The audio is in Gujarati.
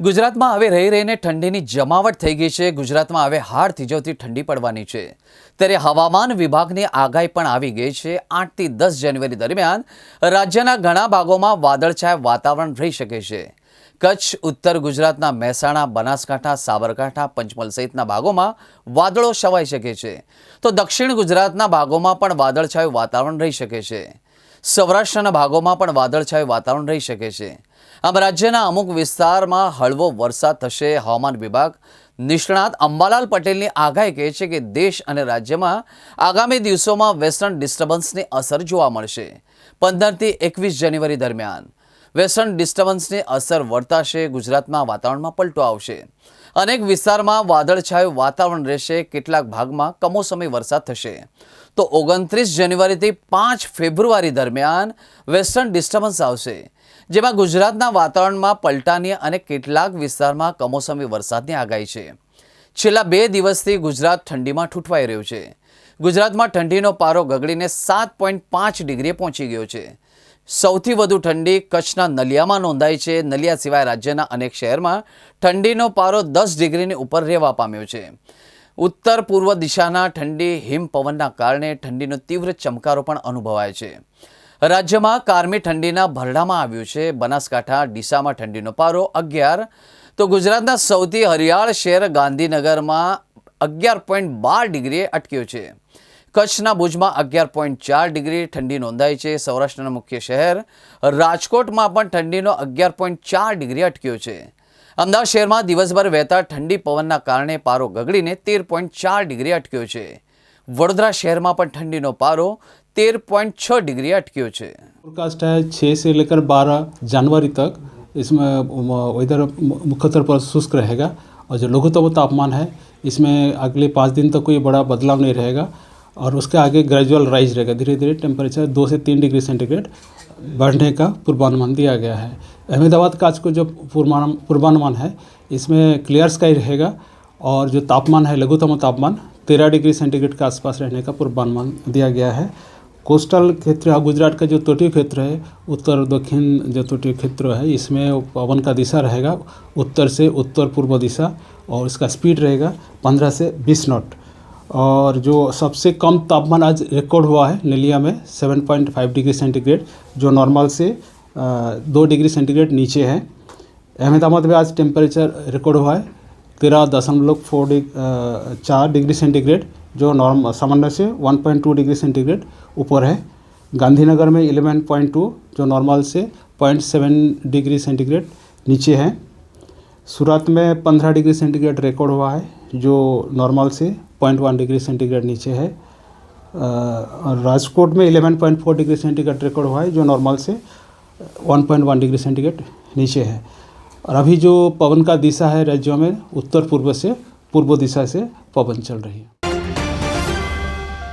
ગુજરાતમાં હવે રહી રહીને ઠંડીની જમાવટ થઈ ગઈ છે. ગુજરાતમાં હવે હાડ થીજવતી ઠંડી પડવાની છે. ત્યારે હવામાન વિભાગની આગાહી પણ આવી ગઈ છે. આઠથી દસ જાન્યુઆરી દરમિયાન રાજ્યના ઘણા ભાગોમાં વાદળછાયા વાતાવરણ રહી શકે છે. કચ્છ, ઉત્તર ગુજરાતના મહેસાણા, બનાસકાંઠા, સાબરકાંઠા પંચમલ સહિતના ભાગોમાં વાદળો છવાઈ શકે છે. તો દક્ષિણ ગુજરાતના ભાગોમાં પણ વાદળછાયું વાતાવરણ રહી શકે છે. સૌરાષ્ટ્રના ભાગોમાં પણ વાદળછાયું વાતાવરણ રહી શકે છે. આમ રાજ્યના અમુક વિસ્તારમાં હળવો વરસાદ થશે. હવામાન વિભાગ નિષ્ણાત અંબાલાલ પટેલની આગાહી કહે છે કે દેશ અને રાજ્યમાં આગામી દિવસોમાં વેસ્ટર્ન ડિસ્ટર્બન્સની અસર જોવા મળશે. પંદરથી એકવીસ જાન્યુઆરી દરમિયાન વેસ્ટર્ન ડિસ્ટર્બન્સની અસર વર્તાશે. ગુજરાતમાં વાતાવરણમાં પલટો આવશે. અનેક વિસ્તારમાં વાદળછાયું વાતાવરણ રહેશે. કેટલાક ભાગમાં કમોસમી વરસાદ થશે. તો ઓગણત્રીસ જાન્યુઆરીથી પાંચ ફેબ્રુઆરી દરમિયાન વેસ્ટર્ન ડિસ્ટર્બન્સ આવશે. જેમાં ગુજરાતના વાતાવરણમાં પલટાની અને કેટલાક વિસ્તારમાં કમોસમી વરસાદની આગાહી છે. છેલ્લા બે દિવસથી ગુજરાત ઠંડીમાં ઠૂંઠવાઈ રહ્યું છે. ગુજરાતમાં ઠંડીનો પારો ગગડીને સાત પોઈન્ટ પાંચ ડિગ્રીએ પહોંચી ગયો છે. સૌથી વધુ ઠંડી કચ્છના નલિયામાં નોંધાઈ છે. નલિયા સિવાય રાજ્યના અનેક શહેરમાં ઠંડીનો પારો દસ ડિગ્રીની ઉપર રહેવા પામ્યો છે. ઉત્તર પૂર્વ દિશાના ઠંડી હિમપવનના કારણે ઠંડીનો તીવ્ર ચમકારો પણ અનુભવાય છે. રાજ્યમાં કારમી ઠંડીના ભરડામાં આવ્યું છે. બનાસકાંઠા, ડીસામાં ઠંડીનો પારો અગિયાર. તો ગુજરાતના સૌથી હરિયાળ શહેર ગાંધીનગરમાં અગિયાર પોઈન્ટ બાર ડિગ્રીએ અટક્યો છે. કચ્છના ભુજમાં અગિયાર પોઈન્ટ ચાર ડિગ્રી ઠંડી નોંધાઈ છે સૌરાષ્ટ્રના મુખ્ય શહેર રાજકોટમાં પણ ઠંડીનો અગિયાર પોઈન્ટ ચાર ડિગ્રી અટક્યો છે અમદાવાદ શહેરમાં દિવસભર વહેતા ઠંડી પવનના કારણે પારો ગગડીને તેર પોઈન્ટ ચાર ડિગ્રી અટક્યો છે વડોદરા શહેરમાં પણ ઠંડીનો પારો તેર પોઈન્ટ છ ડિગ્રી અટક્યો છે फोरकास्ट है छः से लेकर बारह जनवरी तक इसमें वेदर मुख्य तौर पर शुष्क रहेगा और जो लघुतम तापमान है इसमें अगले पाँच दिन तक कोई बड़ा बदलाव नहीं रहेगा और उसके आगे ग्रेजुअल राइज रहेगा। धीरे धीरे टेम्परेचर दो से तीन डिग्री सेंटीग्रेड बढ़ने का पूर्वानुमान दिया गया है। अहमदाबाद का आज को जो पूर्वानुमान पूर्वानुमान है, इसमें क्लियर स्काई रहेगा और जो तापमान है, लघुतम तापमान, तेरह डिग्री सेंटीग्रेड के आसपास रहने का पूर्वानुमान दिया गया है। कोस्टल क्षेत्र है गुजरात का जो तटीय क्षेत्र है, उत्तर, दक्षिण जो तटीय क्षेत्र है, इसमें पवन का दिशा रहेगा, उत्तर से उत्तर पूर्व दिशा और इसका स्पीड रहेगा पंद्रह से बीस नॉट और जो सबसे कम तापमान आज रिकॉर्ड हुआ है नलिया में seven point five degree centigrade जो नॉर्मल से दो डिग्री सेंटीग्रेड नीचे है। अहमदाबाद में आज टेम्परेचर रिकॉर्ड हुआ है तेरह दशमलव फोर डिग चार डिग्री सेंटीग्रेड जो नॉर्म सामान्य से one point two degree centigrade ऊपर है। गांधीनगर में इलेवन पॉइंट टू जो नॉर्मल से पॉइंट सेवन डिग्री सेंटीग्रेड नीचे है। सूरत में पंद्रह डिग्री सेंटीग्रेड रिकॉर्ड हुआ है। जो नॉर्मल से पॉइंट वन डिग्री सेंटीग्रेड नीचे है और राजकोट में eleven point four degree centigrade record हुआ है, जो नॉर्मल से one point one degree centigrade नीचे है। और अभी जो पवन का दिशा है राज्यों में, उत्तर पूर्व से, पूर्व दिशा से पवन चल रही है।